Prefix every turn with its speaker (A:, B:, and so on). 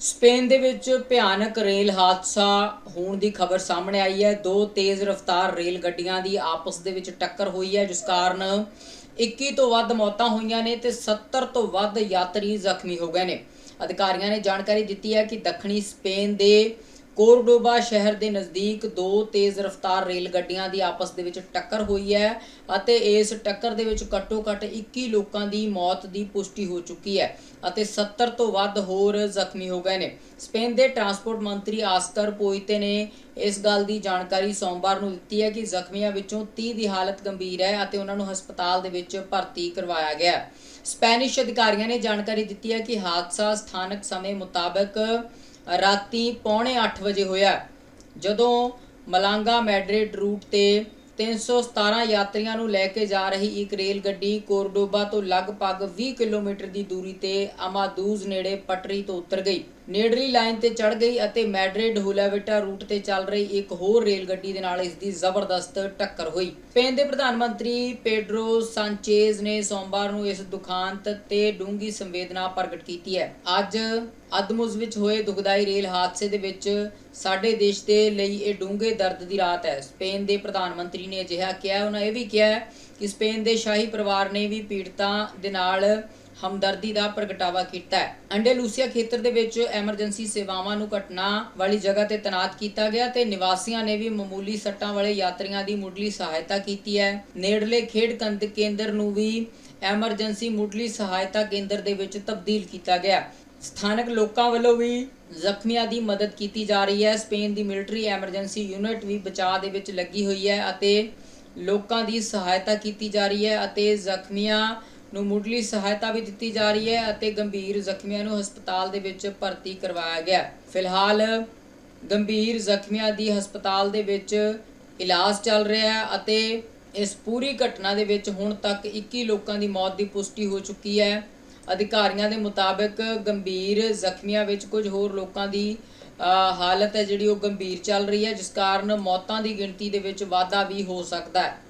A: Spain ਦੇ ਵਿੱਚ ਭਿਆਨਕ ਰੇਲ ਹਾਦਸਾ ਹੋਣ ਦੀ ਖਬਰ ਸਾਹਮਣੇ ਆਈ ਹੈ। ਦੋ ਤੇਜ਼ ਰਫ਼ਤਾਰ ਰੇਲ ਗੱਡੀਆਂ ਦੀ ਆਪਸ ਦੇ ਵਿੱਚ ਟੱਕਰ ਹੋਈ ਹੈ, ਜਿਸ ਕਾਰਨ 21 ਤੋਂ ਵੱਧ ਮੌਤਾਂ ਹੋਈਆਂ ਨੇ ਤੇ 70 ਤੋਂ ਵੱਧ ਯਾਤਰੀ ਜ਼ਖਮੀ ਹੋ ਗਏ ਨੇ। ਅਧਿਕਾਰੀਆਂ ਨੇ ਜਾਣਕਾਰੀ ਦਿੱਤੀ ਹੈ ਕਿ ਦੱਖਣੀ ਸਪੇਨ ਦੇ ਕੋਰਡੋਬਾ ਸ਼ਹਿਰ ਦੇ ਨਜ਼ਦੀਕ ਦੋ ਤੇਜ਼ ਰਫ਼ਤਾਰ ਰੇਲ ਗੱਡੀਆਂ ਦੀ ਆਪਸ ਦੇ ਵਿੱਚ ਟੱਕਰ ਹੋਈ ਹੈ ਅਤੇ ਇਸ ਟੱਕਰ ਦੇ ਵਿੱਚ ਘੱਟੋ-ਘੱਟ 21 ਲੋਕਾਂ ਦੀ ਮੌਤ ਦੀ ਪੁਸ਼ਟੀ ਹੋ ਚੁੱਕੀ ਹੈ ਅਤੇ 70 ਤੋਂ ਵੱਧ ਹੋਰ ਜ਼ਖਮੀ ਹੋ ਗਏ ਨੇ। ਸਪੇਨ ਦੇ ਟਰਾਂਸਪੋਰਟ ਮੰਤਰੀ ਆਸਕਰ ਪੋਇਤੇ ਨੇ ਇਸ ਗੱਲ ਦੀ ਜਾਣਕਾਰੀ ਸੋਮਵਾਰ ਨੂੰ ਦਿੱਤੀ ਹੈ ਕਿ ਜ਼ਖਮੀਆਂ ਵਿੱਚੋਂ 30 ਦੀ ਹਾਲਤ ਗੰਭੀਰ ਹੈ ਅਤੇ ਉਹਨਾਂ ਨੂੰ ਹਸਪਤਾਲ ਦੇ ਵਿੱਚ ਭਰਤੀ ਕਰਵਾਇਆ ਗਿਆ ਸਪੈਨਿਸ਼ ਅਧਿਕਾਰੀਆਂ ਨੇ ਜਾਣਕਾਰੀ ਦਿੱਤੀ ਹੈ ਕਿ ਹਾਦਸਾ ਸਥਾਨਕ ਸਮੇਂ ਮੁਤਾਬਕ ਰਾਤੀ ਪੌਣੇ 8 ਵਜੇ ਹੋਇਆ। ਜਦੋਂ ਮਲਾਂਗਾ ਮੈਡਰਿਡ ਰੂਟ ਤੇ 317 ਯਾਤਰੀਆਂ ਨੂੰ ਲੈ ਕੇ ਜਾ ਰਹੀ ਇੱਕ ਰੇਲ ਗੱਡੀ ਕੋਰਡੋਬਾ ਤੋਂ ਲਗਭਗ 20 ਕਿਲੋਮੀਟਰ ਦੀ ਦੂਰੀ ਤੇ ਅਮਾਦੂਜ਼ ਨੇੜੇ ਪਟਰੀ ਤੋਂ ਉਤਰ ਗਈ। ਨੇੜਲੀ ਲਾਈਨ ਤੇ ਚੜ ਗਈ ਅਤੇ ਮੈਡਰਿਡ ਹੁਲਾਵਿਟਾ ਰੂਟ ਤੇ ਚੱਲ ਰਹੀ ਇੱਕ ਹੋਰ ਰੇਲ ਗੱਡੀ ਦੇ ਨਾਲ ਇਸ ਦੀ ਜ਼ਬਰਦਸਤ ਟੱਕਰ ਹੋਈ। ਸਪੇਨ ਦੇ ਪ੍ਰਧਾਨ ਮੰਤਰੀ ਪੈਡਰੋ ਸਾਂਚੇਜ਼ ਨੇ ਸੋਮਵਾਰ ਨੂੰ ਇਸ ਦੁਖਾਂਤ ਤੇ ਡੂੰਗੀ ਸੰਵੇਦਨਾ ਪ੍ਰਗਟ ਕੀਤੀ ਹੈ। ਅੱਜ ਅਦਮੁਜ਼ ਵਿੱਚ ਹੋਏ ਦੁਖਦਾਈ ਰੇਲ ਹਾਦਸੇ ਦੇ ਵਿੱਚ ਸਾਡੇ ਦੇਸ਼ ਦੇ ਲਈ ਇਹ ਡੂੰਘੇ ਦਰਦ ਦੀ ਰਾਤ ਹੈ। ਸਪੇਨ ਦੇ ਪ੍ਰਧਾਨ ਮੰਤਰੀ ਨੇ ਅਜਿਹਾ ਕਿਹਾ ਉਹਨਾਂ ਇਹ ਵੀ ਕਿਹਾ ਕਿ ਸਪੇਨ ਦੇ ਸ਼ਾਹੀ ਪਰਿਵਾਰ ਨੇ ਵੀ ਪੀੜਤਾਂ ਦੇ ਨਾਲ ਹਮਦਰਦੀ ਦਾ ਪ੍ਰਗਟਾਵਾ ਕੀਤਾ ਹੈ। ਅੰਡੇਲੂਸੀਆ ਖੇਤਰ ਦੇ ਵਿੱਚ ਐਮਰਜੈਂਸੀ ਸੇਵਾਵਾਂ ਨੂੰ ਘਟਨਾ ਵਾਲੀ ਜਗ੍ਹਾ ਤੇ ਤੈਨਾਤ ਕੀਤਾ ਗਿਆ ਤੇ ਨਿਵਾਸੀਆਂ ਨੇ ਵੀ ਮਾਮੂਲੀ ਸੱਟਾਂ ਵਾਲੇ ਯਾਤਰੀਆਂ ਦੀ ਮੁੱਢਲੀ ਸਹਾਇਤਾ ਕੀਤੀ ਹੈ। ਨੇੜਲੇ ਖੇਡ ਕੇਂਦਰ ਨੂੰ ਵੀ ਐਮਰਜੈਂਸੀ ਮੁੱਢਲੀ ਸਹਾਇਤਾ ਕੇਂਦਰ ਦੇ ਵਿੱਚ ਤਬਦੀਲ ਕੀਤਾ ਗਿਆ। ਸਥਾਨਕ ਲੋਕਾਂ ਵੱਲੋਂ ਵੀ ਜ਼ਖਮੀਆਂ ਦੀ ਮਦਦ ਕੀਤੀ ਜਾ ਰਹੀ ਹੈ। ਸਪੇਨ ਦੀ ਮਿਲਟਰੀ ਐਮਰਜੈਂਸੀ ਯੂਨਿਟ ਵੀ ਬਚਾਅ ਦੇ ਵਿੱਚ ਲੱਗੀ ਹੋਈ ਹੈ ਅਤੇ ਲੋਕਾਂ ਦੀ ਸਹਾਇਤਾ ਕੀਤੀ ਜਾ ਰਹੀ ਹੈ ਅਤੇ ਜ਼ਖਮੀਆਂ ਨੂੰ ਮੁੱਢਲੀ ਸਹਾਇਤਾ ਵੀ ਦਿੱਤੀ ਜਾ ਰਹੀ ਹੈ ਅਤੇ ਗੰਭੀਰ ਜ਼ਖਮੀਆਂ ਨੂੰ ਹਸਪਤਾਲ ਦੇ ਵਿੱਚ ਭਰਤੀ ਕਰਵਾਇਆ ਗਿਆ ਫਿਲਹਾਲ ਗੰਭੀਰ ਜ਼ਖਮੀਆਂ ਦੀ ਹਸਪਤਾਲ ਦੇ ਵਿੱਚ ਇਲਾਜ ਚੱਲ ਰਿਹਾ ਹੈ ਅਤੇ ਇਸ ਪੂਰੀ ਘਟਨਾ ਦੇ ਵਿੱਚ ਹੁਣ ਤੱਕ 21 ਲੋਕਾਂ ਦੀ ਮੌਤ ਦੀ ਪੁਸ਼ਟੀ ਹੋ ਚੁੱਕੀ ਹੈ। ਅਧਿਕਾਰੀਆਂ ਦੇ ਮੁਤਾਬਕ ਗੰਭੀਰ ਜ਼ਖਮੀਆਂ ਵਿੱਚ ਕੁਝ ਹੋਰ ਲੋਕਾਂ ਦੀ ਹਾਲਤ ਹੈ ਜਿਹੜੀ ਉਹ ਗੰਭੀਰ ਚੱਲ ਰਹੀ ਹੈ, ਜਿਸ ਕਾਰਨ ਮੌਤਾਂ ਦੀ ਗਿਣਤੀ ਦੇ ਵਿੱਚ ਵਾਧਾ ਵੀ ਹੋ ਸਕਦਾ ਹੈ।